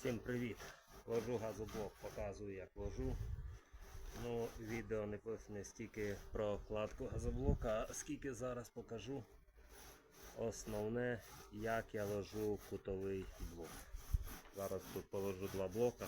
Всім привіт! Ложу газоблок, показую як ложу. Ну, відео не, не стільки про кладку газоблока, а скільки зараз покажу основне, як я ложу кутовий блок. Зараз тут положу два блока.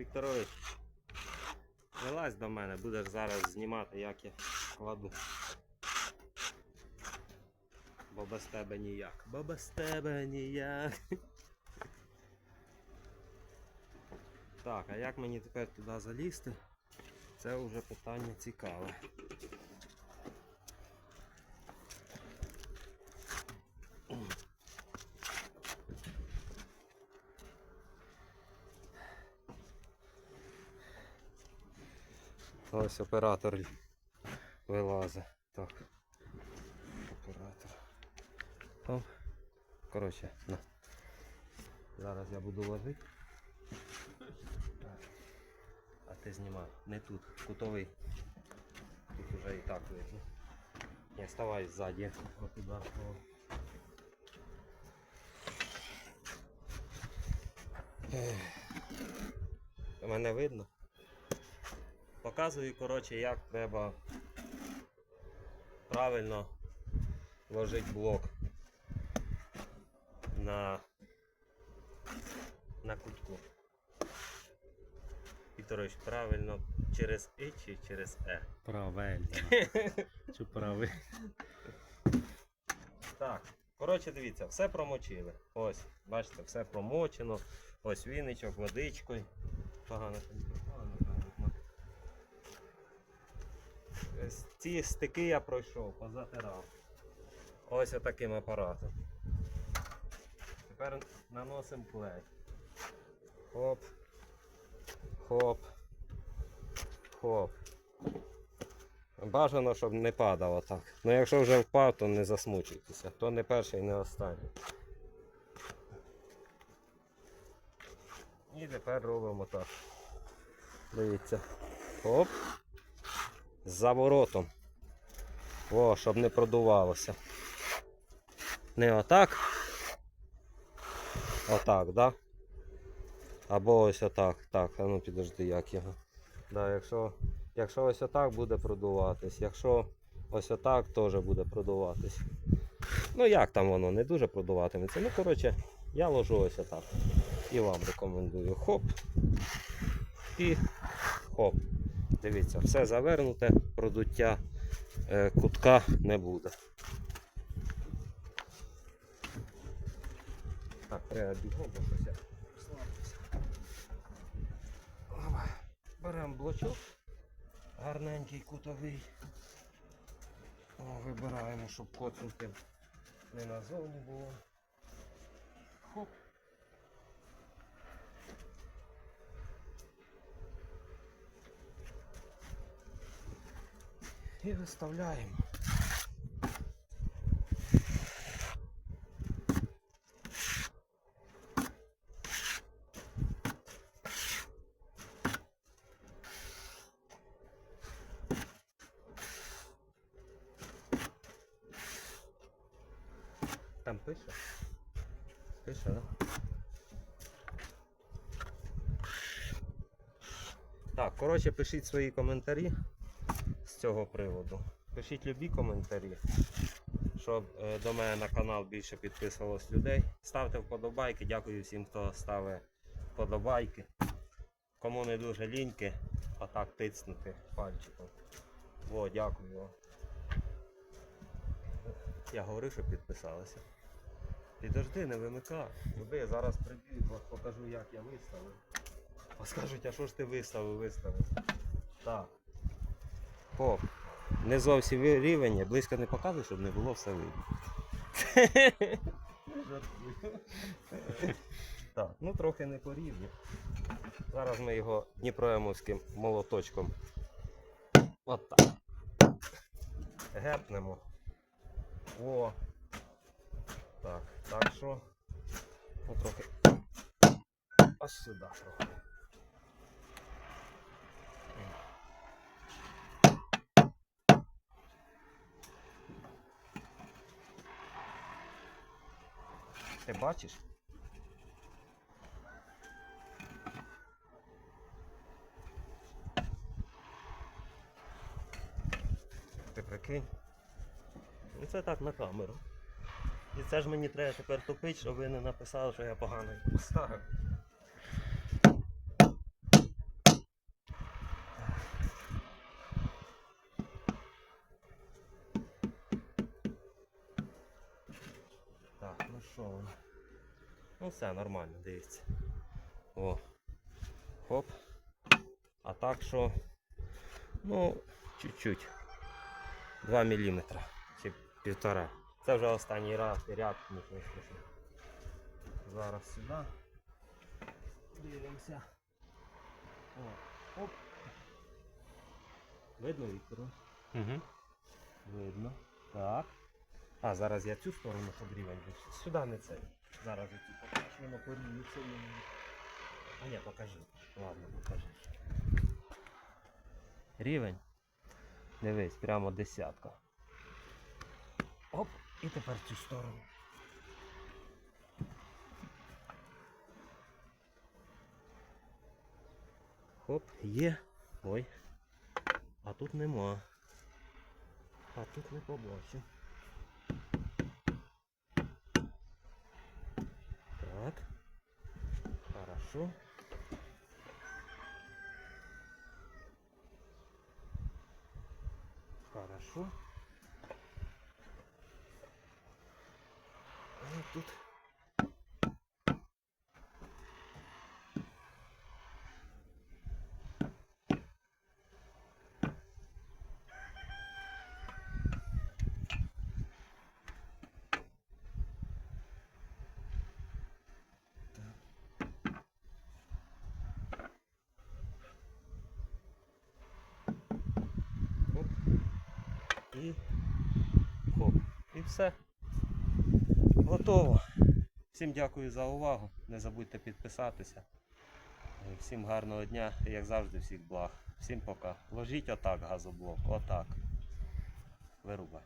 Вікторович, вилазь до мене, будеш зараз знімати, як я кладу. Бо без тебе ніяк. Бо без тебе ніяк. Так, а як мені тепер туди залізти? Це вже питання цікаве. Ось оператор вилазить. Так. Оператор. Оп. Коротше, на. Зараз я буду ложити. А ти знімай. Не тут, кутовий. Тут уже і так видно. Не вставай ззаді. Отуда. Мене видно? Показую, коротше, як треба правильно ложити блок на, на кутку. Вікторович, правильно через І чи через Е? Правильно. Чи правильно? Так, коротше, дивіться, все промочили. Ось, бачите, все промочено. Ось віничок, водичкою. Погано що мікрофон, напевно. Ось Ці стики я пройшов, позатирав. Ось отаким апаратом. Тепер наносимо клей. Хоп. Хоп. Хоп. Бажано, щоб не падало так. Ну якщо вже впав, то не засмучуйтеся. То не перший, не останній. І тепер робимо так. Дивіться. Оп. З заворотом. О, щоб не продувалося. Не отак. Отак, да? Або ось отак. Так, а ну підожди, як його. Да, якщо, якщо ось отак буде продуватись, якщо ось отак теж буде продуватись. Ну як там воно, не дуже продуватиметься. Ну, коротше, я ложу ось отак. І вам рекомендую. Хоп. І хоп. Дивіться, все завернуте, продуття е, кутка не буде. Так, треба бігом, щось я Беремо блочок. Гарненький кутовий. О, вибираємо, щоб коцнути не назовні було. Хоп. І виставляємо. Там пише? Пише, да? Так, коротше, пишіть свої коментарі цього приводу. Пишіть любі коментарі, щоб е, до мене на канал більше підписувалось людей. Ставте вподобайки, дякую всім, хто ставить вподобайки. Кому не дуже ліньки, отак тицнути пальчиком. Во, дякую. Я говорив, що підписалися. Підожди, не вимикай. Люби, я зараз прибіг, от покажу, як я виставив. А скажуть, а що ж ти виставив, виставив? Так. Хоп. Не зовсім рівень, близько не показую, щоб не було все видно. так, ну трохи не по рівню. Зараз ми його дніпроємовським молоточком. От так. Гепнемо. О. Так, так що. Ну, трохи. Ось сюди трохи. Ти бачиш? Ти прикинь? Ну це так на камеру. І це ж мені треба тепер топити, щоб ви не написали, що я поганий поставив. що воно? Ну все, нормально, дивіться. О. Хоп. А так що, ну, чуть-чуть. 2 мм чи півтора. Це вже останній раз ряд не вискочив. Зараз сюди. Дивимося. О, оп. Видно, Віктору? Угу. Видно. Так. А, зараз я цю сторону щоб рівень. Сюди не цей. Зараз я цю покажу, воно порівнюється. А ні, покажи. Ладно, покажи. Рівень. Дивись, прямо десятка. Оп, і тепер цю сторону. Хоп, є. Ой. А тут нема. А тут не побачив. Так. Хорошо. Хорошо. Вот тут. Хоп. І хоп. І все. Готово. Всім дякую за увагу. Не забудьте підписатися. Всім гарного дня як завжди, всіх благ. Всім пока. Ложіть отак газоблок. Отак. Вирубай.